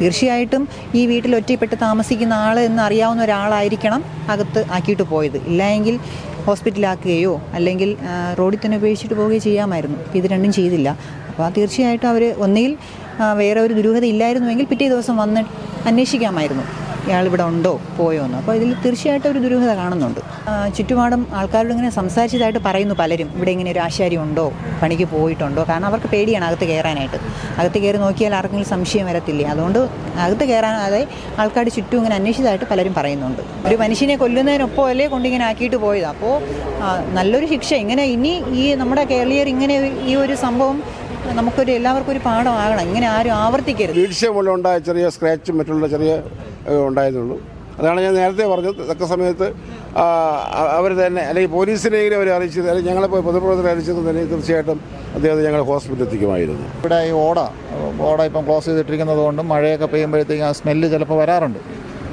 തീർച്ചയായിട്ടും ഈ വീട്ടിൽ ഒറ്റപ്പെട്ട് താമസിക്കുന്ന ആൾ എന്ന് അറിയാവുന്ന ഒരാളായിരിക്കണം അകത്ത് ആക്കിയിട്ട് പോയത്. ഇല്ലായെങ്കിൽ ഹോസ്പിറ്റലാക്കുകയോ അല്ലെങ്കിൽ റോഡിൽ തന്നെ ഉപയോഗിച്ചിട്ട് പോവുകയോ ചെയ്യാമായിരുന്നു. ഇത് രണ്ടും ചെയ്തില്ല. അപ്പോൾ തീർച്ചയായിട്ടും അവർ ഒന്നുകിൽ വേറെ ഒരു ദുരൂഹത ഇല്ലായിരുന്നുവെങ്കിൽ പിറ്റേ ദിവസം വന്ന് അന്വേഷിക്കാമായിരുന്നു. ഇയാൾ ഇവിടെ ഉണ്ടോ? പോയോ എന്ന്. അപ്പോൾ ഇതിൽ തീർച്ചയായിട്ടും ഒരു ദുരൂഹത കാണുന്നുണ്ട്. ചുറ്റുപാടും ആൾക്കാരോട് ഇങ്ങനെ സംസാരിച്ചതായിട്ട് പറയുന്നു പലരും. ഇവിടെ ഇങ്ങനെ ഒരു ആശാരി ഉണ്ടോ? പണിക്ക് പോയിട്ടുണ്ടോ? കാരണം അവർക്ക് പേടിയാണ് അകത്ത് കയറാനായിട്ട്. അകത്ത് കയറി നോക്കിയാൽ ആർക്കെങ്കിലും സംശയം വരത്തില്ല? അതുകൊണ്ട് അകത്ത് കയറാൻ അതായത് ആൾക്കാർ ചുറ്റും ഇങ്ങനെ അന്വേഷിച്ചതായിട്ട് പലരും പറയുന്നുണ്ട്. ഒരു മനുഷ്യനെ കൊല്ലുന്നതിനൊപ്പം അല്ലേ കൊണ്ടിങ്ങനെ ആക്കിയിട്ട് പോയത്? അപ്പോൾ നല്ലൊരു ശിക്ഷ. ഇങ്ങനെ ഇനി ഈ നമ്മുടെ കേരളീയർ ഇങ്ങനെ ഈ ഒരു സംഭവം നമുക്കൊരു എല്ലാവർക്കും ഒരു പാഠമാകണം. ഇങ്ങനെ ആരും ആവർത്തിക്കരുത്. വീഴ്ച ചെറിയ സ്ക്രാച്ചും മറ്റുള്ള ചെറിയ ഉണ്ടായതുള്ളൂ. അതാണ് ഞാൻ നേരത്തെ പറഞ്ഞത്. തക്ക സമയത്ത് അവർ തന്നെ അല്ലെങ്കിൽ പോലീസിനെങ്കിലും അവർ അറിയിച്ചത് അല്ലെങ്കിൽ ഞങ്ങളെ പൊതുപ്രവർത്തകരെ അറിയിച്ചത് തന്നെ തീർച്ചയായിട്ടും അദ്ദേഹത്തെ ഞങ്ങൾ ഹോസ്പിറ്റലിൽ എത്തിക്കുമായിരുന്നു ഇവിടെ ഈ ഓട ഓട ഇപ്പം ക്ലോസ് ചെയ്തിട്ടിരിക്കുന്നത് കൊണ്ടും മഴയൊക്കെ പെയ്യുമ്പോഴത്തേക്കും ആ സ്മെല്ല് ചിലപ്പോൾ വരാറുണ്ട്.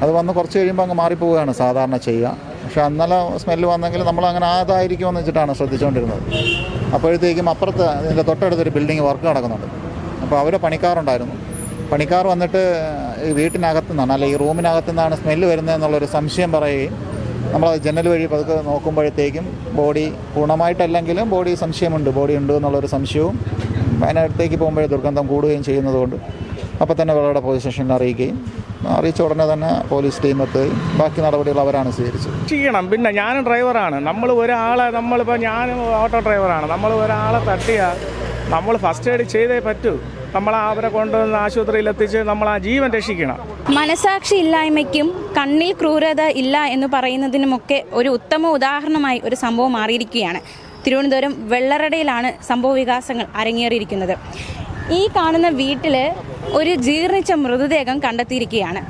അത് വന്ന് കുറച്ച് കഴിയുമ്പോൾ അങ്ങ് മാറിപ്പോവുകയാണ് സാധാരണ ചെയ്യുക. പക്ഷെ അന്നലെ സ്മെല്ല് വന്നെങ്കിൽ നമ്മൾ അങ്ങനെ അതായിരിക്കുമെന്ന് വെച്ചിട്ടാണ് ശ്രദ്ധിച്ചുകൊണ്ടിരുന്നത്. അപ്പോഴത്തേക്കും അപ്പുറത്ത് ഇതിന്റെ തൊട്ടടുത്തൊരു ബിൽഡിംഗ് വർക്ക് നടക്കുന്നുണ്ട്. അപ്പോൾ അവരെ പണിക്കാറുണ്ടായിരുന്നു. പണിക്കാർ വന്നിട്ട് ഈ വീട്ടിനകത്തു നിന്നാണ് അല്ലെങ്കിൽ ഈ റൂമിനകത്തു നിന്നാണ് സ്മെല്ല് വരുന്നതെന്നുള്ളൊരു സംശയം പറയുകയും നമ്മളത് ജനൽ വഴി പതുക്കെ നോക്കുമ്പോഴത്തേക്കും ബോഡി പൂർണമായിട്ടല്ലെങ്കിലും ബോഡി സംശയമുണ്ട് ബോഡി ഉണ്ട് എന്നുള്ളൊരു സംശയവും അതിനടുത്തേക്ക് പോകുമ്പോഴേ ദുർഗന്ധം കൂടുകയും ചെയ്യുന്നതുകൊണ്ട് അപ്പോൾ തന്നെ അവരുടെ പോലീസ് സ്റ്റേഷനിൽ അറിയിക്കുകയും അറിയിച്ച ഉടനെ തന്നെ പോലീസ് ടീം എത്തുകയും ബാക്കി നടപടികൾ അവരാണ് സ്വീകരിച്ചത്. ചെയ്യണം. പിന്നെ ഞാനും ഡ്രൈവറാണ് നമ്മൾ ഒരാളെ നമ്മളിപ്പോൾ ഞാനും ഓട്ടോ ഡ്രൈവറാണ് നമ്മൾ ഒരാളെ തട്ടിയാൽ നമ്മൾ ഫസ്റ്റ് എയ്ഡ് ചെയ്തേ പറ്റൂ. നമ്മൾ അവരെ കൊണ്ടുവന്ന് ആശുപത്രിയിൽ എത്തിച്ച് നമ്മൾ ആ ജീവൻ രക്ഷിക്കണം. മനസാക്ഷി ഇല്ലായ്മയ്ക്കും കണ്ണിൽ ക്രൂരത ഇല്ല എന്ന് പറയുന്നതിനുമൊക്കെ ഒരു ഉത്തമ ഉദാഹരണമായി ഒരു സംഭവം മാറിയിരിക്കുകയാണ്. തിരുവനന്തപുരം വെള്ളറടയിലാണ് സംഭവ വികാസങ്ങൾ അരങ്ങേറിയിരിക്കുന്നത്. ഈ കാണുന്ന വീട്ടിൽ ഒരു ജീർണിച്ച മൃതദേഹം കണ്ടെത്തിയിരിക്കുകയാണ്.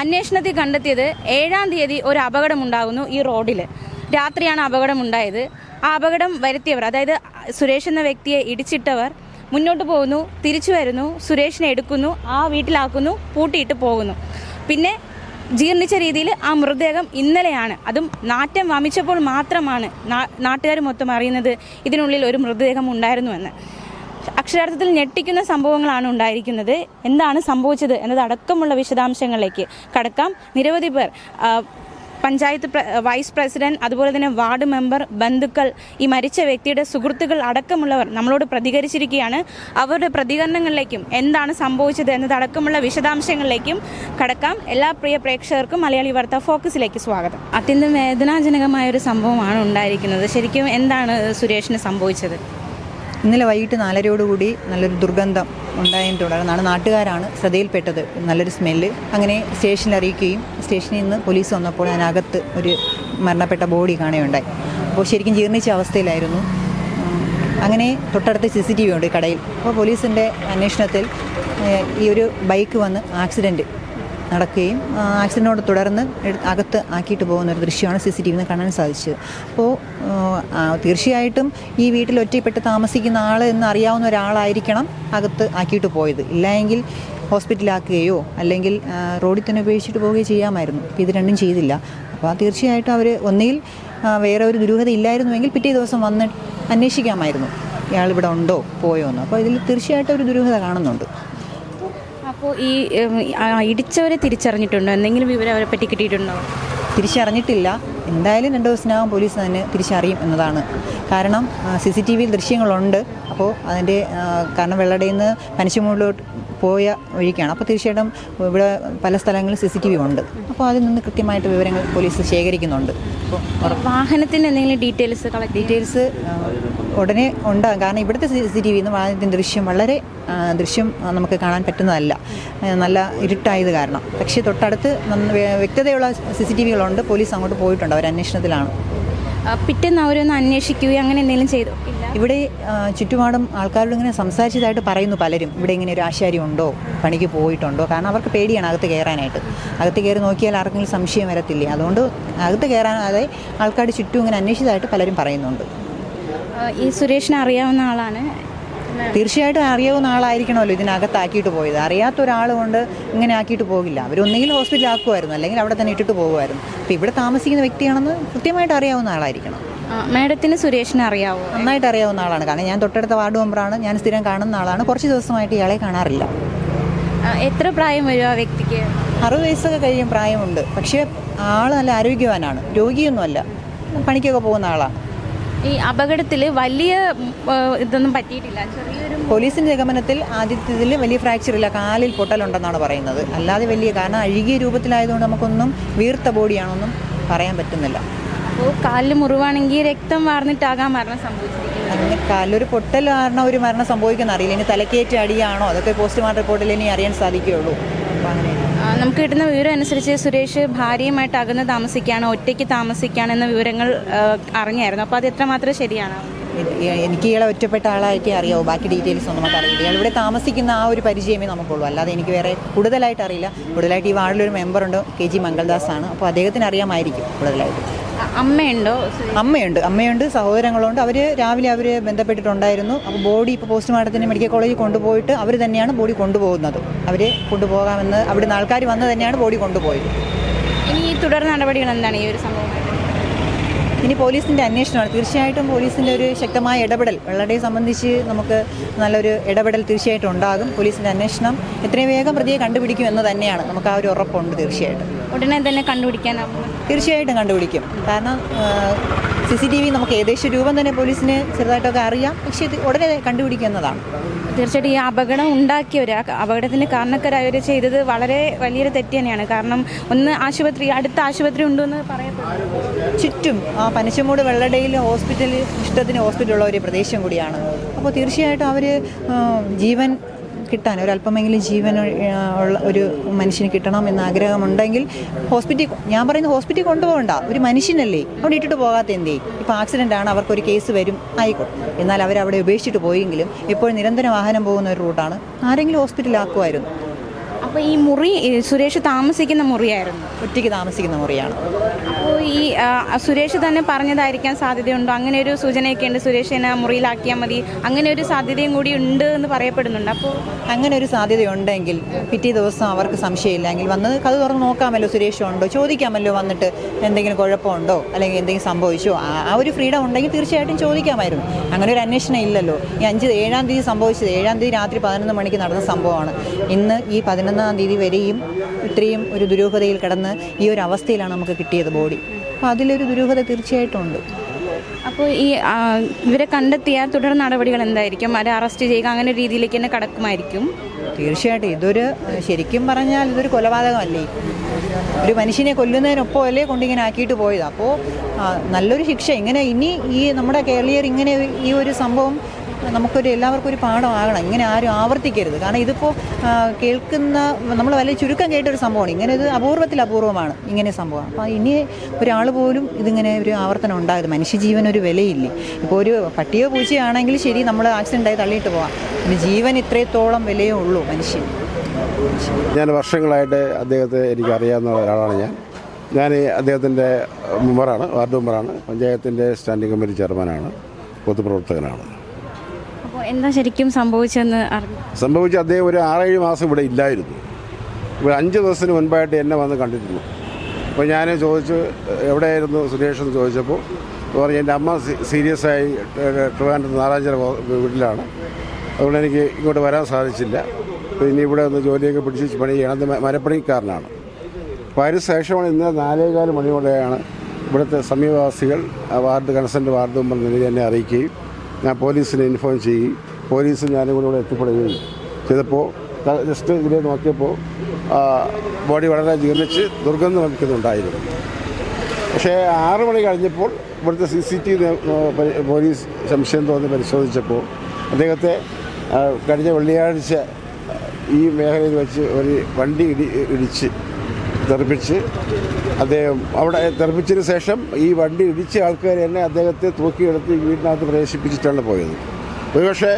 അന്വേഷണത്തിൽ കണ്ടെത്തിയത് ഏഴാം തീയതി ഒരു അപകടമുണ്ടാകുന്നു ഈ റോഡിൽ രാത്രിയാണ് അപകടമുണ്ടായത്. ആ അപകടം വരുത്തിയവർ അതായത് സുരേഷ് എന്ന വ്യക്തിയെ ഇടിച്ചിട്ടവർ മുന്നോട്ട് പോകുന്നു തിരിച്ചു വരുന്നു സുരേഷിനെ എടുക്കുന്നു ആ വീട്ടിലാക്കുന്നു പൂട്ടിയിട്ട് പോകുന്നു. പിന്നെ ജീർണിച്ച രീതിയിൽ ആ മൃതദേഹം ഇന്നലെയാണ്. അതും നാറ്റം വമിച്ചപ്പോൾ മാത്രമാണ് നാട്ടുകാർ മൊത്തം അറിയുന്നത് ഇതിനുള്ളിൽ ഒരു മൃതദേഹം ഉണ്ടായിരുന്നുവെന്ന്. അക്ഷരാർത്ഥത്തിൽ ഞെട്ടിക്കുന്ന സംഭവങ്ങളാണ് ഉണ്ടായിരിക്കുന്നത്. എന്താണ് സംഭവിച്ചത് എന്നതടക്കമുള്ള വിശദാംശങ്ങളിലേക്ക് കടക്കാം. നിരവധി പേർ പഞ്ചായത്ത് വൈസ് പ്രസിഡന്റ് അതുപോലെ തന്നെ വാർഡ് മെമ്പർ ബന്ധുക്കൾ ഈ മരിച്ച വ്യക്തിയുടെ സുഹൃത്തുക്കൾ അടക്കമുള്ളവർ നമ്മളോട് പ്രതികരിച്ചിരിക്കുകയാണ്. അവരുടെ പ്രതികരണങ്ങളിലേക്കും എന്താണ് സംഭവിച്ചത് എന്നതടക്കമുള്ള വിശദാംശങ്ങളിലേക്കും കടക്കാം. എല്ലാ പ്രിയ പ്രേക്ഷകർക്കും മലയാളി വാർത്ത ഫോക്കസിലേക്ക് സ്വാഗതം. അത്യന്തം വേദനാജനകമായ ഒരു സംഭവമാണ് ഉണ്ടായിരിക്കുന്നത്. ശരിക്കും എന്താണ് സുരേഷിന് സംഭവിച്ചത്? ഇന്നലെ വൈകിട്ട് നാലരയോടുകൂടി നല്ലൊരു ദുർഗന്ധം ഉണ്ടായതിനെ തുടർന്നാണ് നാട്ടുകാരാണ് ശ്രദ്ധയിൽപ്പെട്ടത്. നല്ലൊരു സ്മെല്ല്. അങ്ങനെ സ്റ്റേഷനിൽ അറിയിക്കുകയും സ്റ്റേഷനിൽ നിന്ന് പോലീസ് വന്നപ്പോൾ അതിനകത്ത് ഒരു മരണപ്പെട്ട ബോഡി കാണുകയുണ്ടായി. അപ്പോൾ ശരിക്കും ജീർണിച്ച അവസ്ഥയിലായിരുന്നു. അങ്ങനെ തൊട്ടടുത്ത് സി സി ടി വി ഉണ്ട് കടയിൽ. അപ്പോൾ പോലീസിന്റെ അന്വേഷണത്തിൽ ഈ ഒരു ബൈക്ക് വന്ന് ആക്സിഡന്റ് നടക്കുകയും ആക്സിഡന്റോട് തുടർന്ന് അകത്ത് ആക്കിയിട്ട് പോകുന്ന ഒരു ദൃശ്യമാണ് സി സി ടി വിന്ന് കാണാൻ സാധിച്ചത്. അപ്പോൾ തീർച്ചയായിട്ടും ഈ വീട്ടിൽ ഒറ്റപ്പെട്ട് താമസിക്കുന്ന ആൾ എന്ന് അറിയാവുന്ന ഒരാളായിരിക്കണം അകത്ത് ആക്കിയിട്ട് പോയത്. ഇല്ലായെങ്കിൽ ഹോസ്പിറ്റലാക്കുകയോ അല്ലെങ്കിൽ റോഡിൽ തന്നെ ഉപയോഗിച്ചിട്ട് പോവുകയോ ചെയ്യാമായിരുന്നു. ഇത് രണ്ടും ചെയ്തില്ല. അപ്പോൾ തീർച്ചയായിട്ടും അവർ ഒന്നുകിൽ വേറെ ഒരു ദുരൂഹത ഇല്ലായിരുന്നുവെങ്കിൽ പിറ്റേ ദിവസം വന്ന് അന്വേഷിക്കാമായിരുന്നു. ഇയാൾ ഇവിടെ ഉണ്ടോ? പോയോ എന്ന്. അപ്പോൾ ഇതിൽ തീർച്ചയായിട്ടും ഒരു ദുരൂഹത കാണുന്നുണ്ട്. അപ്പോൾ ഈ ഇടിച്ചവരെ തിരിച്ചറിഞ്ഞിട്ടുണ്ടോ? എന്തെങ്കിലും വിവരം അവരെ പറ്റി കിട്ടിയിട്ടുണ്ടോ? തിരിച്ചറിഞ്ഞിട്ടില്ല. എന്തായാലും രണ്ട് ദിവസത്തിനകം പോലീസ് തന്നെ തിരിച്ചറിയും എന്നതാണ്. കാരണം സി സി ടി വിയിൽ ദൃശ്യങ്ങളുണ്ട് അപ്പോൾ അതിന്റെ കാരണം വെള്ളടയിൽ നിന്ന് പനശിമൂടിലോട്ട് പോയ വഴിക്കാണ്. അപ്പോൾ തീർച്ചയായിട്ടും ഇവിടെ പല സ്ഥലങ്ങളിൽ സി സി ടി വി ഉണ്ട്. അപ്പോൾ അതിൽ നിന്ന് കൃത്യമായിട്ട് വിവരങ്ങൾ പോലീസ് ശേഖരിക്കുന്നുണ്ട്. അപ്പോൾ വാഹനത്തിന്റെ എന്തെങ്കിലും ഡീറ്റെയിൽസ് ഡീറ്റെയിൽസ് ഉടനെ ഉണ്ടാകും. കാരണം ഇവിടുത്തെ സി സി ടി വിന്ന് വാഹനത്തിന്റെ ദൃശ്യം വളരെ ദൃശ്യം നമുക്ക് കാണാൻ പറ്റുന്നതല്ല. നല്ല ഇരുട്ടായത് കാരണം. പക്ഷേ തൊട്ടടുത്ത് വ്യക്തതയുള്ള സി സി ടി വികളുണ്ട് പോലീസ് അങ്ങോട്ട് പോയിട്ടുണ്ട്. അവർ അന്വേഷണത്തിലാണ്. പിറ്റേന്ന് അവരൊന്ന് അന്വേഷിക്കുകയോ അങ്ങനെ എന്തെങ്കിലും ചെയ്തു? ഇവിടെ ചുറ്റുപാടും ആൾക്കാരോട് ഇങ്ങനെ സംസാരിച്ചതായിട്ട് പറയുന്നു പലരും. ഇവിടെ ഇങ്ങനെ ഒരു ആശാരി ഉണ്ടോ? പണിക്ക് പോയിട്ടുണ്ടോ? കാരണം അവർക്ക് പേടിയാണ് അകത്ത് കയറാനായിട്ട്. അകത്ത് കയറി നോക്കിയാൽ ആർക്കെങ്കിലും സംശയം വരത്തില്ലേ? അതുകൊണ്ട് അകത്ത് കയറാൻ അതായത് ആൾക്കാർ ചുറ്റും ഇങ്ങനെ അന്വേഷിച്ചതായിട്ട് പലരും പറയുന്നുണ്ട്. ഈ സുരേഷിനെ അറിയാവുന്ന ആളാണ്. തീർച്ചയായിട്ടും അറിയാവുന്ന ആളായിരിക്കണമല്ലോ ഇതിനകത്താക്കിയിട്ട് പോയത്. അറിയാത്ത ഒരാൾ കൊണ്ട് ഇങ്ങനെ ആക്കിയിട്ട് പോകില്ല. അവരൊന്നെങ്കിൽ ഹോസ്പിറ്റലിൽ ആക്കുമായിരുന്നു. അല്ലെങ്കിൽ അവിടെ തന്നെ ഇട്ടിട്ട് പോകുമായിരുന്നു. അപ്പോൾ ഇവിടെ താമസിക്കുന്ന വ്യക്തിയാണെന്ന് കൃത്യമായിട്ട് അറിയാവുന്ന ആളായിരിക്കണം. മാഡത്തിന് സുരേഷിനെ അറിയാവോ? നന്നായിട്ട് അറിയാവുന്ന ആളാണ്. കാരണം ഞാൻ തൊട്ടടുത്ത വാർഡ് മെമ്പറാണ്. ഞാൻ സ്ഥിരം കാണുന്ന ആളാണ്. കുറച്ച് ദിവസമായിട്ട് ഇയാളെ കാണാറില്ല. എത്ര പ്രായം വരും ആ വ്യക്തിക്ക്? അറുപത് വയസ്സൊക്കെ കഴിയും പ്രായമുണ്ട്. പക്ഷേ ആൾ നല്ല ആരോഗ്യവാനാണ്. രോഗിയൊന്നുമല്ല. പണിക്കൊക്കെ പോകുന്ന ആളാണ്. ഈ അപകടത്തിൽ വലിയ ഇതൊന്നും പറ്റിയിട്ടില്ല. ചെറിയൊരു പോലീസിന്റെ നിഗമനത്തിൽ ആദ്യത്തെ വലിയ ഫ്രാക്ചർ ഇല്ല. കാലിൽ പൊട്ടലുണ്ടെന്നാണ് പറയുന്നത്. അല്ലാതെ വലിയ കാരണം അഴുകിയ രൂപത്തിലായതുകൊണ്ട് നമുക്കൊന്നും വീർത്ത ബോഡിയാണൊന്നും പറയാൻ പറ്റുന്നില്ല. അപ്പോൾ കാലിൽ മുറിവാണെങ്കിൽ രക്തം വാർന്നിട്ടാകാം മരണം സംഭവിച്ചിരിക്കുന്നത്. അങ്ങനെ കാലിലൊരു പൊട്ടൽ കാരണം ഒരു മരണം സംഭവിക്കുന്ന അറിയില്ല. ഇനി തലക്കേറ്റ അടിയാണോ? അതൊക്കെ പോസ്റ്റ്മോർട്ടം റിപ്പോർട്ടിൽ ഇനി അറിയാൻ സാധിക്കുകയുള്ളൂ. അപ്പോൾ അങ്ങനെ നമുക്ക് കിട്ടുന്ന വിവരം അനുസരിച്ച് സുരേഷ് ഭാര്യയുമായിട്ട് അകന്ന് താമസിക്കുകയാണ് ഒറ്റയ്ക്ക് താമസിക്കുകയാണ് എന്ന വിവരങ്ങൾ അറിഞ്ഞായിരുന്നു. അപ്പോൾ അത് എത്രമാത്രം ശരിയാണ്? എനിക്ക് ഇയാളെ ഒറ്റപ്പെട്ട ആളായിട്ടേ അറിയാവൂ. ബാക്കി ഡീറ്റെയിൽസ് ഒന്നും നമുക്ക് അറിയില്ല. ഇയാൾ ഇവിടെ താമസിക്കുന്ന ആ ഒരു പരിചയമേ നമുക്കുള്ളൂ. അല്ലാതെ എനിക്ക് വേറെ കൂടുതലായിട്ട് അറിയില്ല. കൂടുതലായിട്ട് ഈ വാർഡിലൊരു മെമ്പറുണ്ട് കെ ജി മംഗൾദാസ് ആണ് അപ്പോൾ അദ്ദേഹത്തിന് അറിയാമായിരിക്കും കൂടുതലായിട്ട്. അമ്മയുണ്ടോ? അമ്മയുണ്ട്. അമ്മയുണ്ട് സഹോദരങ്ങളുണ്ട്. അവർ രാവിലെ അവർ ബന്ധപ്പെട്ടിട്ടുണ്ടായിരുന്നു. അപ്പോൾ ബോഡി ഇപ്പോൾ പോസ്റ്റ്മോർട്ടത്തിന് മെഡിക്കൽ കോളേജിൽ കൊണ്ടുപോയിട്ട് അവർ തന്നെയാണ് ബോഡി കൊണ്ടുപോകുന്നത്. അവർ കൊണ്ടുപോകാമെന്ന് അവിടെ നിന്ന് ആൾക്കാർ വന്ന് തന്നെയാണ് ബോഡി കൊണ്ടുപോയത്. ഇനി ഈ തുടർ നടപടികൾ എന്താണ് ഈ ഒരു സംഭവം? ഇനി പോലീസിന്റെ അന്വേഷണമാണ്. തീർച്ചയായിട്ടും പോലീസിന്റെ ഒരു ശക്തമായ ഇടപെടൽ വെള്ളടയെ സംബന്ധിച്ച് നമുക്ക് നല്ലൊരു ഇടപെടൽ തീർച്ചയായിട്ടും ഉണ്ടാകും. പോലീസിന്റെ അന്വേഷണം എത്രയും വേഗം പ്രതിയെ കണ്ടുപിടിക്കും എന്ന് തന്നെയാണ്. നമുക്ക് ആ ഒരു ഉറപ്പുണ്ട് തീർച്ചയായിട്ടും. ഉടനെ തന്നെ കണ്ടുപിടിക്കാനാവും തീർച്ചയായിട്ടും കണ്ടുപിടിക്കും. കാരണം സി സി ടി വി നമുക്ക് ഏകദേശം രൂപം തന്നെ പോലീസിന് ചെറുതായിട്ടൊക്കെ അറിയാം. പക്ഷേ ഇത് ഉടനെ കണ്ടുപിടിക്കുന്നതാണ്. തീർച്ചയായിട്ടും ഈ അപകടം ഉണ്ടാക്കിയവർ അപകടത്തിന് കാരണക്കാരായവർ ചെയ്തത് വളരെ വലിയൊരു തെറ്റ് തന്നെയാണ്. കാരണം ഒന്ന് ആശുപത്രി അടുത്ത ആശുപത്രി ഉണ്ടെന്ന് പറയപ്പെടുന്നു. ചുറ്റും ആ പനച്ചമൂട് വെള്ളടയിൽ ഹോസ്പിറ്റൽ ഇഷ്ടത്തിന് ഹോസ്പിറ്റലുള്ള ഒരു പ്രദേശം കൂടിയാണ്. അപ്പോൾ തീർച്ചയായിട്ടും അവർ ജീവൻ കിട്ടാൻ ഒരല്പമെങ്കിലും ജീവൻ ഉള്ള ഒരു മനുഷ്യന് കിട്ടണം എന്ന ആഗ്രഹമുണ്ടെങ്കിൽ ഹോസ്പിറ്റൽ ഞാൻ പറയുന്ന ഹോസ്പിറ്റൽ കൊണ്ടുപോകണ്ട. ഒരു മനുഷ്യനല്ലേ? അവിടെ ഇട്ടിട്ട് പോകാത്ത എന്തേ? ഇപ്പോൾ ആക്സിഡന്റ് ആണ് അവർക്കൊരു കേസ് വരും ആയിക്കോട്ടെ. എന്നാൽ അവരവിടെ ഉപേക്ഷിച്ചിട്ട് പോയെങ്കിലും ഇപ്പോൾ നിരന്തരം വാഹനം പോകുന്ന ഒരു റൂട്ടാണ്. ആരെങ്കിലും ഹോസ്പിറ്റലിലാക്കുമായിരുന്നു അപ്പോൾ ഈ മുറി സുരേഷ് താമസിക്കുന്ന മുറിയായിരുന്നു? ഒറ്റയ്ക്ക് താമസിക്കുന്ന മുറിയാണ്. അപ്പോൾ ഈ സുരേഷ് തന്നെ പറഞ്ഞതായിരിക്കാൻ സാധ്യതയുണ്ടോ? അങ്ങനെ ഒരു സൂചനയൊക്കെ ഉണ്ട് സുരേഷിനെ മുറിയിലാക്കിയാൽ മതി. അങ്ങനെ ഒരു സാധ്യതയും കൂടി ഉണ്ട് എന്ന് പറയപ്പെടുന്നുണ്ട്. അപ്പോൾ അങ്ങനെ ഒരു സാധ്യതയുണ്ടെങ്കിൽ പിറ്റേ ദിവസം അവർക്ക് സംശയമില്ലെങ്കിൽ വന്ന് കഥ തുറന്ന് നോക്കാമല്ലോ സുരേഷ് ഉണ്ടോ? ചോദിക്കാമല്ലോ വന്നിട്ട് എന്തെങ്കിലും കുഴപ്പമുണ്ടോ? അല്ലെങ്കിൽ എന്തെങ്കിലും സംഭവിച്ചോ? ആ ആ ഒരു ഫ്രീഡം ഉണ്ടെങ്കിൽ തീർച്ചയായിട്ടും ചോദിക്കാമായിരുന്നു. അങ്ങനെ ഒരു അന്വേഷണം ഇല്ലല്ലോ. ഈ അഞ്ച് ഏഴാം തീയതി സംഭവിച്ചത്. ഏഴാം തീയതി രാത്രി പതിനൊന്ന് മണിക്ക് നടന്ന സംഭവമാണ്. ഇന്ന് ഈ പതിനൊന്നാം തീയതി വരെയും ഇത്രയും ഒരു ദുരൂഹതയിൽ കിടന്ന് ഈ ഒരു അവസ്ഥയിലാണ് നമുക്ക് കിട്ടിയത് ബോഡി. അപ്പോൾ അതിലൊരു ദുരൂഹത തീർച്ചയായിട്ടും ഉണ്ട്. അപ്പോൾ ഈ ഇവരെ കണ്ടെത്തിയ തുടർ നടപടികൾ എന്തായിരിക്കും? അവരെ അറസ്റ്റ് ചെയ്യുക അങ്ങനെ രീതിയിലേക്ക് തന്നെ കടക്കുമായിരിക്കും? തീർച്ചയായിട്ടും. ഇതൊരു ശരിക്കും പറഞ്ഞാൽ ഇതൊരു കൊലപാതകമല്ലേ? ഒരു മനുഷ്യനെ കൊല്ലുന്നതിനൊപ്പം അല്ലേ കൊണ്ടിങ്ങനെ ആക്കിയിട്ട് പോയത്? അപ്പോൾ നല്ലൊരു ശിക്ഷ. ഇങ്ങനെ ഇനി ഈ നമ്മുടെ കേരളീയർ ഇങ്ങനെ ഈ ഒരു സംഭവം നമുക്കൊരു എല്ലാവർക്കും ഒരു പാഠമാകണം ഇങ്ങനെ ആരും ആവർത്തിക്കരുത്. കാരണം ഇതിപ്പോൾ കേൾക്കുന്ന നമ്മൾ വലിയ ചുരുക്കം കേട്ടൊരു സംഭവമാണ്. ഇങ്ങനെ ഇത് അപൂർവത്തിൽ അപൂർവമാണ് ഇങ്ങനെ സംഭവം. അപ്പോൾ ഇനി ഒരാൾ പോലും ഇതിങ്ങനെ ഒരു ആവർത്തനം ഉണ്ടാകരുത്. മനുഷ്യജീവൻ ഒരു വിലയില്ലേ. ഇപ്പോൾ ഒരു പട്ടിയോ പൂച്ചയാണെങ്കിൽ ശരി നമ്മൾ ആക്സിഡന്റായി തള്ളിയിട്ട് പോവാം. പിന്നെ ജീവൻ ഇത്രത്തോളം വിലയേ ഉള്ളൂ മനുഷ്യൻ ഞാൻ വർഷങ്ങളായിട്ട് അദ്ദേഹത്തെ എനിക്ക് അറിയാവുന്ന ഒരാളാണ് ഞാൻ. ഞാൻ അദ്ദേഹത്തിന്റെ മെമ്പറാണ് വാർഡ് മെമ്പറാണ്. പഞ്ചായത്തിന്റെ സ്റ്റാൻഡിംഗ് കമ്മിറ്റി ചെയർമാനാണ്. പൊതുപ്രവർത്തകനാണ്. എന്താ ശരിക്കും സംഭവിച്ചെന്ന് സംഭവിച്ച അദ്ദേഹം ഒരു ആറേഴ് മാസം ഇവിടെ ഇല്ലായിരുന്നു. ഇവിടെ അഞ്ച് ദിവസത്തിന് മുൻപായിട്ട് എന്നെ വന്ന് കണ്ടിരുന്നു. അപ്പോൾ ഞാൻ ചോദിച്ചു എവിടെയായിരുന്നു സുരേഷ് എന്ന് ചോദിച്ചപ്പോൾ പറഞ്ഞു എന്റെ അമ്മ സീരിയസ് ആയി ട്രിവാൻഡ്രത്ത് നാലാഞ്ചിറ വീട്ടിലാണ്. അതുകൊണ്ട് എനിക്ക് ഇങ്ങോട്ട് വരാൻ സാധിച്ചില്ല. ഇനി ഇവിടെ ഒന്ന് ജോലിയൊക്കെ പിടിച്ച് പണി ചെയ്യണം. മരപ്പണിക്കാരനാണ്. അപ്പോൾ അതിന് ശേഷമാണ് ഇന്ന് നാലേകാൽ മണിയോടെയാണ് ഇവിടുത്തെ സമീപവാസികൾ വാർഡ് കൺസെന്റ് വാർഡ് മെമ്പർ നിലയിൽ എന്നെ അറിയിക്കുകയും ഞാൻ പോലീസിനെ ഇൻഫോം ചെയ്യും. പോലീസ് ഞാനും കൂടെ ഇവിടെ എത്തിപ്പെടുകയും ചെയ്തപ്പോൾ ജസ്റ്റ് ഇതിനെ നോക്കിയപ്പോൾ ബോഡി വളരെ ജീർണിച്ച് ദുർഗന്ധം വമിക്കുന്നുണ്ടായിരുന്നു പക്ഷേ ആറ് മണി കഴിഞ്ഞപ്പോൾ ഇവിടുത്തെ സി സി ടി പോലീസ് സംശയം തോന്നി പരിശോധിച്ചപ്പോൾ അദ്ദേഹത്തെ കഴിഞ്ഞ വെള്ളിയാഴ്ച ഈ മേഖലയിൽ വെച്ച് ഒരു വണ്ടി ഇടി ഇടിച്ച് തെറിപ്പിച്ച് അദ്ദേഹം അവിടെ തെറിപ്പിച്ചതിന് ശേഷം ഈ വണ്ടി ഇടിച്ച ആൾക്കാർ തന്നെ അദ്ദേഹത്തെ തൂക്കിയെടുത്ത് വീടിനകത്ത് പ്രവേശിപ്പിച്ചിട്ടാണ് പോയത്. ഒരുപക്ഷെ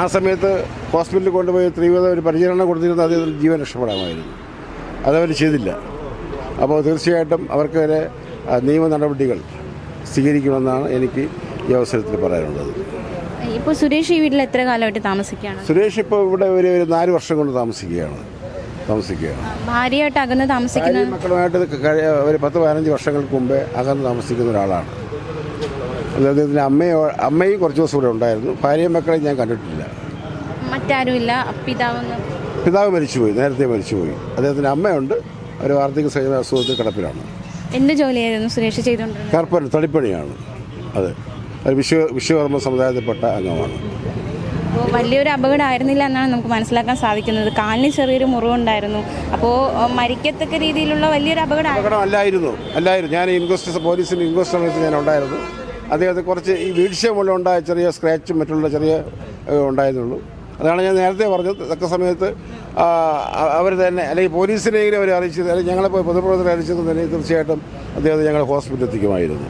ആ സമയത്ത് ഹോസ്പിറ്റലിൽ കൊണ്ടുപോയി തീവ്രത ഒരു പരിചരണം കൊടുത്തിരുന്ന അദ്ദേഹത്തിന് ജീവൻ രക്ഷപ്പെടാമായിരുന്നു. അതവർ ചെയ്തില്ല. അപ്പോൾ തീർച്ചയായിട്ടും അവർക്കെതിരെ നിയമ നടപടികൾ സ്വീകരിക്കുമെന്നാണ് എനിക്ക് ഈ അവസരത്തിൽ പറയാനുള്ളത്. ഇപ്പോൾ സുരേഷ് ഈ വീട്ടിൽ എത്ര കാലമായിട്ട് താമസിക്കുകയാണ്? സുരേഷ് ഇപ്പോൾ ഇവിടെ ഒരു നാല് വർഷം കൊണ്ട് താമസിക്കുകയാണ്. താമസിക്കുകയാണ് ഭാര്യയായിട്ട് അകന്ന് താമസിക്കുന്ന മക്കളുമായിട്ട് ഒരു പത്ത് പതിനഞ്ച് വർഷങ്ങൾക്ക് മുമ്പേ അകന്ന് താമസിക്കുന്ന ഒരാളാണ്. അദ്ദേഹത്തിന്റെ അമ്മയോ അമ്മയും കുറച്ച് ദിവസം ഇവിടെ ഉണ്ടായിരുന്നു. ഭാര്യയും മക്കളെയും ഞാൻ കണ്ടിട്ടില്ല. മറ്റാരുമില്ല? പിതാവ് പിതാവ് മരിച്ചുപോയി നേരത്തെ മരിച്ചുപോയി. അദ്ദേഹത്തിന്റെ അമ്മയുണ്ട്. ഒരു വാർദ്ധക്യ സഹിത അസുഖത്തിൽ കിടപ്പിലാണ്. എന്ത് ജോലിയായിരുന്നു സുരേഷ് ചെയ്തുകൊണ്ടിരുന്നത്? കർപ്പൻ തടിപ്പണിയാണ്. അതെ. ഒരു വിശ്വ വിശ്വകർമ്മ സമുദായത്തിൽപ്പെട്ട അംഗമാണ്. വലിയൊരു അപകടമായിരുന്നില്ല എന്നാണ് നമുക്ക് മനസ്സിലാക്കാൻ സാധിക്കുന്നത്. കാലിന് ചെറിയൊരു മുറിവുണ്ടായിരുന്നു. അപ്പോൾ മരിക്കത്തക്ക രീതിയിലുള്ള വലിയൊരു അപകടം അല്ലായിരുന്നു അല്ലായിരുന്നു. ഞാൻ ഇൻക്വസ്റ്റ് പോലീസിന് ഇൻക്വസ്റ്റ് സമയത്ത് ഞാൻ ഉണ്ടായിരുന്നു. അദ്ദേഹത്തെ കുറച്ച് ഈ വീഴ്ച മൂലം ഉണ്ടായ ചെറിയ സ്ക്രാച്ചും മറ്റുള്ള ചെറിയ ഉണ്ടായിരുന്നുള്ളൂ. അതാണ് ഞാൻ നേരത്തെ പറഞ്ഞത്. തക്ക സമയത്ത് അവർ തന്നെ അല്ലെങ്കിൽ പോലീസിനെങ്കിലും അവർ അറിയിച്ചത് അല്ലെങ്കിൽ ഞങ്ങളെ പോയി പൊതുപ്രവർത്തകരെ അറിയിച്ചത് തന്നെ തീർച്ചയായിട്ടും അദ്ദേഹത്തെ ഞങ്ങൾ ഹോസ്പിറ്റലിൽ എത്തിക്കുമായിരുന്നു.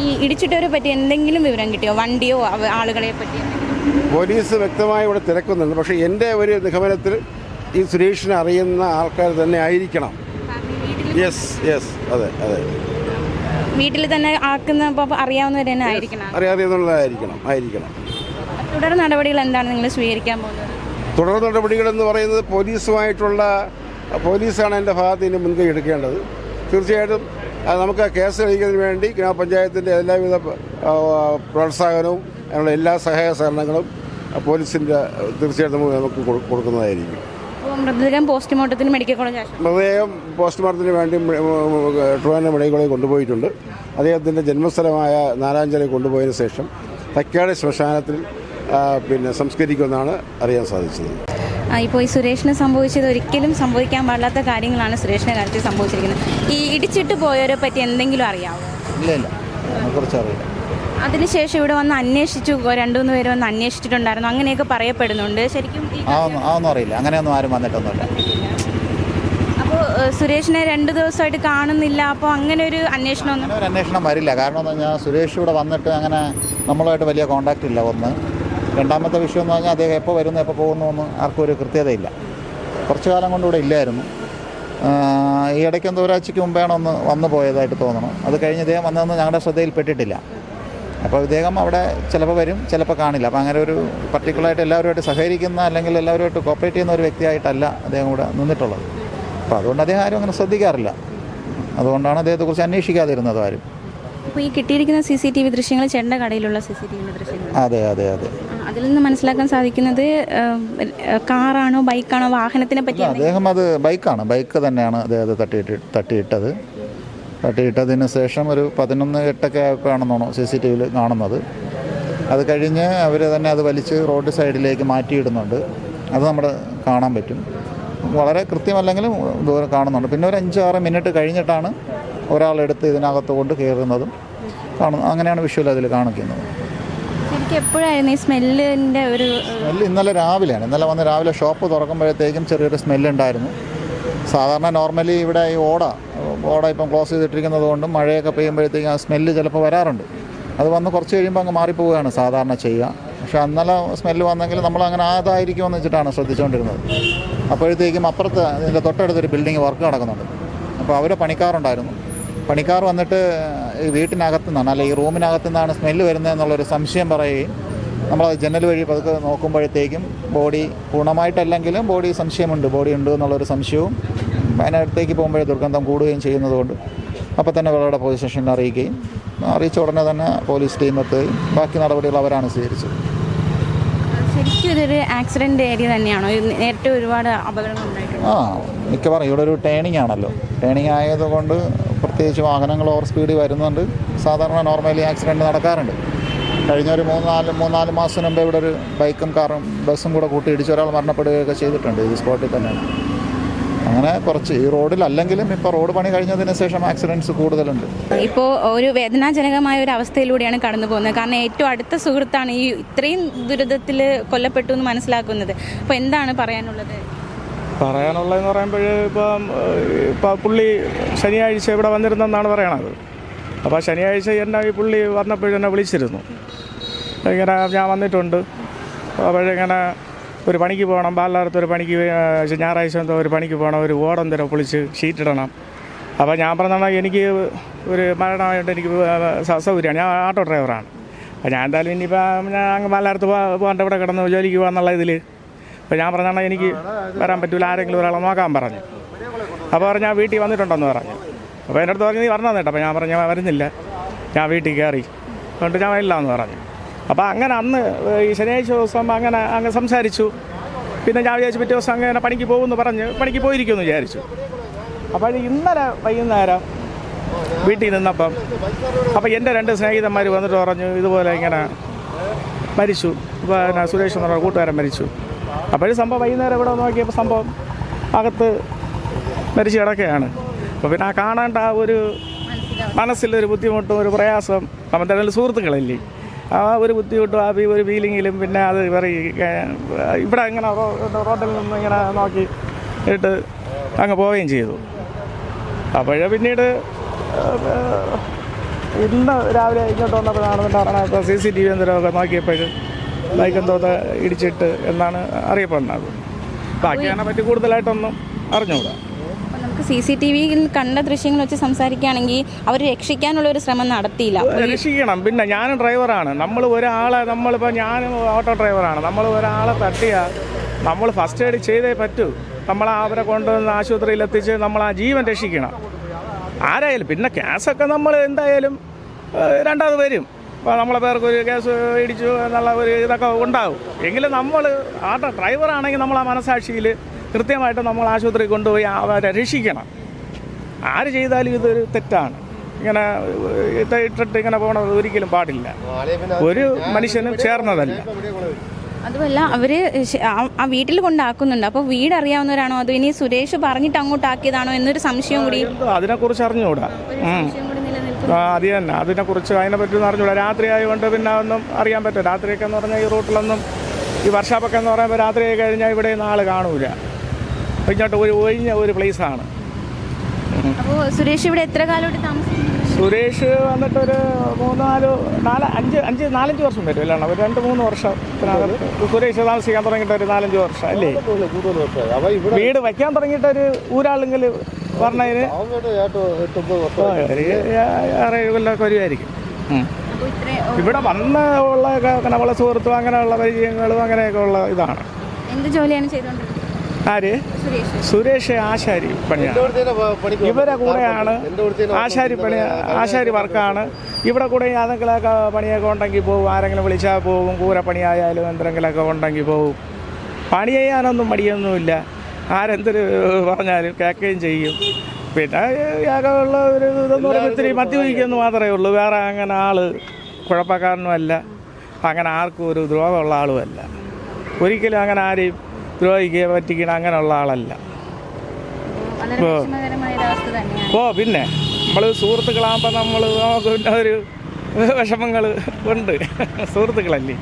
ഈ ഇടിച്ചിട്ടവരെ പറ്റി എന്തെങ്കിലും വിവരം കിട്ടിയോ? വണ്ടിയോ ആളുകളെ പറ്റി? പോലീസ് വ്യക്തമായി ഇവിടെ തിരക്കുന്നുണ്ട്. പക്ഷേ എന്റെ ഒരു നിഗമനത്തിൽ ഈ സുരേഷിനെ അറിയുന്ന ആൾക്കാർ തന്നെ ആയിരിക്കണം. യെസ് യെസ് അതെ അതെ. വീട്ടിൽ തന്നെ ആക്കുന്ന അറിയാവുന്നവർ തന്നെ ആയിരിക്കണം. തുടർ നടപടികൾ എന്താണ് നിങ്ങൾ സ്വീകരിക്കാൻ പോകുന്നത്? തുടർ നടപടികളെന്ന് പറയുന്നത് പോലീസുമായിട്ടുള്ള പോലീസാണ് എന്റെ ഭാഗത്ത് ഇനി മുൻകൈ എടുക്കേണ്ടത്. തീർച്ചയായിട്ടും നമുക്ക് ആ കേസ് കഴിക്കുന്നതിന് വേണ്ടി ഗ്രാമപഞ്ചായത്തിന്റെ എല്ലാവിധ പ്രോത്സാഹനവും അതിനുള്ള എല്ലാ സഹായ സഹകരണങ്ങളും പോലീസിന്റെ തീർച്ചയായിട്ടും നമുക്ക് കൊടുക്കുന്നതായിരിക്കും. അപ്പോൾ മൃതദേഹം പോസ്റ്റ്മോർട്ടത്തിന് മെഡിക്കൽ കോളേജ് മൃതദേഹം പോസ്റ്റ്മോർട്ടത്തിന് വേണ്ടി ട്രിവാൻഡ്രം മെഡിക്കൽ കോളേജ് കൊണ്ടുപോയിട്ടുണ്ട്. അദ്ദേഹത്തിന്റെ ജന്മസ്ഥലമായ നാരായഞ്ചലിൽ കൊണ്ടുപോയതിനു ശേഷം തക്കാട് ശ്മശാനത്തിൽ പിന്നെ സംസ്കരിക്കുമെന്നാണ് അറിയാൻ സാധിച്ചത്. ഇപ്പോൾ ഈ സുരേഷിന് സംഭവിച്ചത് ഒരിക്കലും സംഭവിക്കാൻ പാടില്ലാത്ത കാര്യങ്ങളാണ് സുരേഷിന്റെ കാര്യത്തിൽ സംഭവിച്ചിരിക്കുന്നത്. ഈ ഇടിച്ചിട്ട് പോയവരെ പറ്റി എന്തെങ്കിലും അറിയാമോ ഇല്ല ഇല്ല. കുറച്ച് അറിയില്ല. അതിനുശേഷം ഇവിടെ വന്ന് അന്വേഷിച്ചു രണ്ടു മൂന്ന് പേര് വന്ന് അന്വേഷിച്ചിട്ടുണ്ടായിരുന്നു. അങ്ങനെയൊക്കെ പറയപ്പെടുന്നുണ്ട്. ശരിക്കും അറിയില്ല. അങ്ങനെയൊന്നും ആരും വന്നിട്ടൊന്നുമില്ല. അപ്പോൾ സുരേഷിനെ രണ്ട് ദിവസമായിട്ട് കാണുന്നില്ല. അപ്പോൾ അങ്ങനെ ഒരു അന്വേഷണം ഒരു അന്വേഷണം വരില്ല. കാരണം എന്ന് പറഞ്ഞാൽ സുരേഷ് ഇവിടെ വന്നിട്ട് അങ്ങനെ നമ്മളുമായിട്ട് വലിയ കോണ്ടാക്റ്റ് ഇല്ല ഒന്ന്. രണ്ടാമത്തെ വിഷയം എന്ന് പറഞ്ഞാൽ അദ്ദേഹം എപ്പോൾ വരുന്നു എപ്പോൾ പോകുന്നു എന്ന് ആർക്കും ഒരു കൃത്യതയില്ല. കുറച്ച് കാലം കൊണ്ട് ഇവിടെ ഇല്ലായിരുന്നു. ഈ ഇടയ്ക്ക് എന്തോ ഒരാഴ്ചയ്ക്ക് മുമ്പാണ് ഒന്ന് വന്നു പോയതായിട്ട് തോന്നണം. അത് കഴിഞ്ഞ് ഇദ്ദേഹം വന്നതെന്ന് ഞങ്ങളുടെ ശ്രദ്ധയിൽപ്പെട്ടിട്ടില്ല അപ്പോൾ ഇദ്ദേഹം അവിടെ ചിലപ്പോൾ വരും ചിലപ്പോൾ കാണില്ല. അപ്പോൾ അങ്ങനെ ഒരു പർട്ടിക്കുലറായിട്ട് എല്ലാവരുമായിട്ട് സഹകരിക്കുന്ന അല്ലെങ്കിൽ എല്ലാവരുമായിട്ട് കോപ്പറേറ്റ് ചെയ്യുന്ന ഒരു വ്യക്തിയായിട്ടല്ല അദ്ദേഹം ഇവിടെ നിന്നിട്ടുള്ളത്. അപ്പോൾ അതുകൊണ്ട് അദ്ദേഹം ആരും അങ്ങനെ ശ്രദ്ധിക്കാറില്ല. അതുകൊണ്ടാണ് അദ്ദേഹത്തെക്കുറിച്ച് അന്വേഷിക്കാതിരുന്നത് ആരും. അപ്പോൾ ഈ കിട്ടിയിരിക്കുന്ന സി സി ടി വി ദൃശ്യങ്ങൾ ചേട്ടന്റെ കടയിലുള്ള സി സി ടി വി ദൃശ്യങ്ങൾ? അതെ അതെ അതെ. അതിൽ നിന്ന് മനസ്സിലാക്കാൻ സാധിക്കുന്നത് കാറാണോ ബൈക്കാണോ വാഹനത്തിനെ പറ്റി അദ്ദേഹം അത് ബൈക്കാണ്. ബൈക്ക് തന്നെയാണ് അദ്ദേഹത്തെ തട്ടിയിട്ട് തട്ടിയിട്ടത്. തട്ടിയിട്ടതിന് ശേഷം ഒരു പതിനൊന്ന് എട്ടൊക്കെ ആയപ്പോഴാണെന്നാണോ സി സി ടി വിയിൽ കാണുന്നത്. അത് കഴിഞ്ഞ് അവർ തന്നെ അത് വലിച്ച് റോഡ് സൈഡിലേക്ക് മാറ്റിയിടുന്നുണ്ട്. അത് നമ്മൾ കാണാൻ പറ്റും. വളരെ കൃത്യമല്ലെങ്കിലും ദൂരം കാണുന്നുണ്ട്. പിന്നെ ഒരു അഞ്ച് ആറ് മിനിറ്റ് കഴിഞ്ഞിട്ടാണ് ഒരാളെടുത്ത് ഇതിനകത്ത് കൊണ്ട് കയറുന്നതും കാണുന്നു അങ്ങനെയാണ് വിഷ്വൽ അതിൽ കാണിക്കുന്നത്. ശരിക്കും എപ്പോഴായിരുന്നു ഈ സ്മെല്ലിന്റെ ഒരു സ്മെല്ല് ഇന്നലെ രാവിലെയാണ്. ഇന്നലെ വന്ന് രാവിലെ ഷോപ്പ് തുറക്കുമ്പോഴത്തേക്കും ചെറിയൊരു സ്മെല്ലുണ്ടായിരുന്നു സാധാരണ നോർമലി ഇവിടെ ഈ ഓട ഓട ഇപ്പം ക്ലോസ് ചെയ്തിട്ടിരിക്കുന്നത് കൊണ്ടും മഴയൊക്കെ പെയ്യുമ്പോഴത്തേക്കും ആ സ്മെല്ല് ചിലപ്പോൾ വരാറുണ്ട്. അത് വന്ന് കുറച്ച് കഴിയുമ്പോൾ അങ്ങ് മാറിപ്പോവുകയാണ് സാധാരണ ചെയ്യുക. പക്ഷേ അന്നലെ സ്മെല്ല് വന്നെങ്കിൽ നമ്മൾ അങ്ങനെ അതായിരിക്കുമെന്ന് വെച്ചിട്ടാണ് ശ്രദ്ധിച്ചുകൊണ്ടിരുന്നത്. അപ്പോഴത്തേക്കും അപ്പുറത്ത് ഇതിന്റെ തൊട്ടടുത്തൊരു ബിൽഡിംഗ് വർക്ക് നടക്കുന്നുണ്ട്. അപ്പോൾ അവർ പണിക്കാറുണ്ടായിരുന്നു. പണിക്കാർ വന്നിട്ട് ഈ വീട്ടിനകത്തു നിന്നാണ് അല്ല ഈ റൂമിനകത്തു നിന്നാണ് സ്മെല്ല് വരുന്നതെന്നുള്ളൊരു സംശയം പറയുകയും നമ്മളത് ജനൽ വഴി പതുക്കെ നോക്കുമ്പോഴത്തേക്കും ബോഡി പൂർണമായിട്ടല്ലെങ്കിലും ബോഡി സംശയമുണ്ട് ബോഡി ഉണ്ട് എന്നുള്ളൊരു സംശയവും അതിനടുത്തേക്ക് പോകുമ്പോഴേ ദുർഗന്ധം കൂടുകയും ചെയ്യുന്നതുകൊണ്ട് അപ്പോൾ തന്നെ വെള്ളയുടെ പോലീസ് സ്റ്റേഷനിൽ അറിയിക്കുകയും അറിയിച്ച ഉടനെ തന്നെ പോലീസ് ടീം എത്തുകയും ബാക്കി നടപടികൾ അവരാണ് സ്വീകരിച്ചത്. ശരിക്കും ഇതൊരു ആക്സിഡന്റ് ഏരിയ തന്നെയാണോ? ഒരുപാട് അപകടങ്ങൾ ആ മിക്കവാറും ഇവിടെ ഒരു ടേണിംഗ് ആണല്ലോ. ടേണിംഗ് ആയതുകൊണ്ട് പ്രത്യേകിച്ച് വാഹനങ്ങൾ ഓവർ സ്പീഡിൽ വരുന്നുണ്ട്. സാധാരണ നോർമലി ആക്സിഡന്റ് നടക്കാറുണ്ട്. കഴിഞ്ഞ ഒരു മൂന്ന് നാല് മൂന്നാൽ മാസം മുമ്പ് ഇവിടെ ഒരു ബൈക്കും കാറും ബസ്സും കൂടെ കൂട്ടി കൂട്ടിയിടിച്ച് ഒരാൾ മരണപ്പെടുകയൊക്കെ ചെയ്തിട്ടുണ്ട്. ഈ സ്പോട്ടിൽ തന്നെ അങ്ങനെ കുറച്ച് ഈ റോഡിലല്ലെങ്കിലും ഇപ്പോൾ റോഡ് പണി കഴിഞ്ഞതിന് ശേഷം ആക്സിഡന്റ്സ് കൂടുതലുണ്ട്. ഇപ്പോൾ ഒരു വേദനാജനകമായ ഒരു അവസ്ഥയിലൂടെയാണ് കടന്നു പോകുന്നത്. കാരണം ഏറ്റവും അടുത്ത സുഹൃത്താണ് ഈ ഇത്രയും ദുരിതത്തിൽ കൊല്ലപ്പെട്ടു എന്ന് മനസ്സിലാക്കുന്നത്. അപ്പോൾ എന്താണ് പറയാനുള്ളത്? പറയാനുള്ളതെന്ന് പറയുമ്പോൾ ഇപ്പം ഇപ്പം പുള്ളി ശനിയാഴ്ച ഇവിടെ വന്നിരുന്നെന്നാണ് പറയണത്. അപ്പോൾ ശനിയാഴ്ച എന്നെ ഈ പുള്ളി വന്നപ്പോഴെന്നെ വിളിച്ചിരുന്നു. ഇങ്ങനെ ഞാൻ വന്നിട്ടുണ്ട്. അപ്പോഴിങ്ങനെ ഒരു പണിക്ക് പോകണം ബാലാറത്ത് ഒരു പണിക്ക് ഞായറാഴ്ച എന്തോ ഒരു പണിക്ക് പോകണം ഒരു ഓടം തരം പൊളിച്ച് ഷീറ്റിടണം അപ്പോൾ ഞാൻ പറഞ്ഞാൽ എനിക്ക് ഒരു മരണമായിട്ട് എനിക്ക് സൗകര്യമാണ്. ഞാൻ ഓട്ടോ ഡ്രൈവറാണ് അപ്പോൾ ഞാൻ എന്തായാലും ഇനിയിപ്പോൾ ഞാൻ അങ്ങ് ബാലാറത്ത് പോകാണ്ട് ഇവിടെ കിടന്ന് ജോലിക്ക് പോകാന്നുള്ള ഇതിൽ അപ്പോൾ ഞാൻ പറഞ്ഞാൽ എനിക്ക് വരാൻ പറ്റില്ല ആരെങ്കിലും ഒരാളെ നോക്കാൻ പറഞ്ഞു. അപ്പോൾ പറഞ്ഞു ഞാൻ വീട്ടിൽ വന്നിട്ടുണ്ടെന്ന് പറഞ്ഞു. അപ്പോൾ എന്റെ അടുത്ത് പറഞ്ഞു നീ വരണം കേട്ടോ അപ്പോൾ ഞാൻ പറഞ്ഞു ഞാൻ വരുന്നില്ല. ഞാൻ വീട്ടിൽ കയറി. അതുകൊണ്ട് ഞാൻ വരില്ല എന്ന് പറഞ്ഞു. അപ്പോൾ അങ്ങനെ അന്ന് ഈ ശനിയാഴ്ച ദിവസം അങ്ങനെ അങ്ങ് സംസാരിച്ചു. പിന്നെ ഞാൻ വിചാരിച്ചു പിറ്റേ ദിവസം അങ്ങനെ പണിക്ക് പോകുമെന്ന് പറഞ്ഞ് പണിക്ക് പോയിരിക്കുമെന്ന് വിചാരിച്ചു. അപ്പോൾ ഇന്നലെ വൈകുന്നേരം വീട്ടിൽ നിന്നപ്പം അപ്പോൾ എന്റെ രണ്ട് സ്നേഹിതന്മാർ വന്നിട്ട് പറഞ്ഞു ഇതുപോലെ ഇങ്ങനെ മരിച്ചു. പിന്നെ സുരേഷ് എന്ന് പറഞ്ഞ കൂട്ടുകാരൻ മരിച്ചു. അപ്പോൾ സംഭവം വൈകുന്നേരം ഇവിടെ നോക്കിയപ്പോൾ സംഭവം അകത്ത് മരിച്ചു കിടക്കുകയാണ്. അപ്പോൾ പിന്നെ ആ കാണേണ്ട ആ ഒരു മനസ്സിലൊരു ബുദ്ധിമുട്ടും ഒരു പ്രയാസം. നമ്മൾ തന്നെ സുഹൃത്തുക്കളല്ലേ? ആ ഒരു ബുദ്ധിമുട്ടും ആ ഒരു ഫീലിങ്ങിലും പിന്നെ അത് ഇവർ ഇവിടെ ഇങ്ങനെ റോഡിൽ നിന്ന് ഇങ്ങനെ നോക്കി ഇട്ട് അങ്ങ് പോവുകയും ചെയ്തു. അപ്പോഴേ പിന്നീട് ഇന്ന് രാവിലെ ഇങ്ങോട്ട് വന്നപ്പോഴാണ് പറഞ്ഞത് ഇപ്പോൾ സി സി ടി വി എന്തെങ്കിലുമൊക്കെ നോക്കിയപ്പോഴും ബൈക്ക് എന്തോ ഇടിച്ചിട്ട് എന്നാണ് അറിയപ്പെടുന്നത്. ബാക്കി അതിനെ പറ്റി കൂടുതലായിട്ടൊന്നും അറിഞ്ഞുകൂടാ. സി സി ടി വിയിൽ കണ്ട ദൃശ്യങ്ങൾ വെച്ച് സംസാരിക്കുകയാണെങ്കിൽ അവർ രക്ഷിക്കാനുള്ള ഒരു ശ്രമം നടത്തിയില്ല. രക്ഷിക്കണം. പിന്നെ ഞാനും ഡ്രൈവറാണ്. നമ്മൾ ഒരാളെ നമ്മളിപ്പോൾ ഞാനും ഓട്ടോ ഡ്രൈവറാണ്. നമ്മൾ ഒരാളെ തട്ടിയാൽ നമ്മൾ ഫസ്റ്റ് എയ്ഡ് ചെയ്തേ പറ്റൂ. നമ്മൾ അവരെ കൊണ്ടുവന്ന് ആശുപത്രിയിൽ എത്തിച്ച് നമ്മൾ ആ ജീവൻ രക്ഷിക്കണം. ആരായാലും പിന്നെ കേസൊക്കെ നമ്മൾ എന്തായാലും രണ്ടാമത് വരും. അപ്പോൾ നമ്മളെ പേർക്ക് ഒരു കേസ് ഇടിച്ചു എന്നുള്ള ഒരു ഇതൊക്കെ ഉണ്ടാവും. എങ്കിലും നമ്മൾ ആട്ടോ ഡ്രൈവറാണെങ്കിൽ നമ്മൾ ആ മനസാക്ഷിയിൽ കൃത്യമായിട്ട് നമ്മൾ ആശുപത്രി കൊണ്ടുപോയി അവരെ രക്ഷിക്കണം. ആര് ചെയ്താലും ഇതൊരു തെറ്റാണ്. ഇങ്ങനെ ഇട്ടിട്ട് ഇങ്ങനെ പോകണത് ഒരിക്കലും പാടില്ല. ഒരു മനുഷ്യനും ചേർന്നതല്ല. അതുമല്ല അവർ ആ വീട്ടിൽ കൊണ്ടാക്കുന്നുണ്ട്. അപ്പോൾ വീട് അറിയാവുന്നവരാണോ? അതോ ഇനി സുരേഷ് പറഞ്ഞിട്ട് അങ്ങോട്ട് ആക്കിയതാണോ എന്നൊരു സംശയം കൂടി. അതിനെ അതിനെക്കുറിച്ച് അറിഞ്ഞുകൂടാ. അത് തന്നെ. അതിനെക്കുറിച്ച് അതിനെപ്പറ്റി പറ്റി അറിഞ്ഞൂടാ രാത്രി ആയതുകൊണ്ട് പിന്നെ ഒന്നും അറിയാൻ പറ്റും രാത്രിയൊക്കെ എന്ന് പറഞ്ഞാൽ ഈ റൂട്ടിലൊന്നും ഈ വർഷാപ്പൊക്കെ എന്ന് പറയുമ്പോൾ രാത്രി കഴിഞ്ഞാൽ ഇവിടെ നാളെ കാണൂല. ഇങ്ങോട്ട് ഒരു ഒഴിഞ്ഞ ഒരു പ്ലേസാണ് അപ്പോൾ സുരേഷ് ഇവിടെ എത്ര കാലമായിട്ട് താമസിക്കുന്നു? സുരേഷ് വന്നിട്ട് ഒരു മൂന്നാൽ നാല് അഞ്ച് അഞ്ച് നാലഞ്ച് വർഷം വരും അല്ലാണ് ഒരു രണ്ട് മൂന്ന് വർഷം സുരേഷ് താമസിക്കാൻ തുടങ്ങിയിട്ട് ഒരു നാലഞ്ച് വർഷം അല്ലേ? വീട് വയ്ക്കാൻ തുടങ്ങിയിട്ട് ഒരു ഊരാളെങ്കിൽ പറഞ്ഞതിന് ഏഴ് കൊല്ലമൊക്കെ വരുമായിരിക്കും ഉം. അപ്പോൾ ഇത്ര ഇവിടെ വന്ന ഉള്ള നമ്മളെ സുഹൃത്തും അങ്ങനെയുള്ള പരിചയങ്ങളും അങ്ങനെയൊക്കെ ഉള്ള ഇതാണ്. എന്ത് ജോലിയാണ് ചെയ്തുകൊണ്ടിരുന്നത്? ആര്? സുരേഷ് ആശാരി പണിയാണ് ഇവരെ കൂടെയാണ് ആശാരി പണി ആശാരി വർക്കാണ്. ഇവിടെ കൂടെ ഏതെങ്കിലുമൊക്കെ പണിയൊക്കെ ഉണ്ടെങ്കിൽ പോകും ആരെങ്കിലും വിളിച്ചാൽ പോകും കൂരപ്പണിയായാലും എന്തെങ്കിലുമൊക്കെ ഉണ്ടെങ്കിൽ പോകും പണി ചെയ്യാനൊന്നും മടിയൊന്നുമില്ല. ആരെന്തൊരു പറഞ്ഞാലും കേൾക്കുകയും ചെയ്യും. പിന്നെ ഉള്ള ഒരു ഇതെന്ന് പറയുമ്പോൾ ഇത്തിരി മദ്യപിക്കുന്നു മാത്രമേ ഉള്ളൂ. വേറെ അങ്ങനെ ആൾ കുഴപ്പക്കാരനുമല്ല. അങ്ങനെ ആർക്കും ഒരു ദ്രോഹമുള്ള ആളുമല്ല. ഒരിക്കലും അങ്ങനെ ആരെയും ദ്രോഹിക്കുക പറ്റിക്കണം അങ്ങനെയുള്ള ആളല്ല. തന്നെയാണ്. ഓ പിന്നെ നമ്മൾ സുഹൃത്തുക്കളാകുമ്പോൾ നമ്മൾ നമുക്ക് പിന്നെ ഒരു വിഷമങ്ങൾ ഉണ്ട്. സുഹൃത്തുക്കളല്ലേ?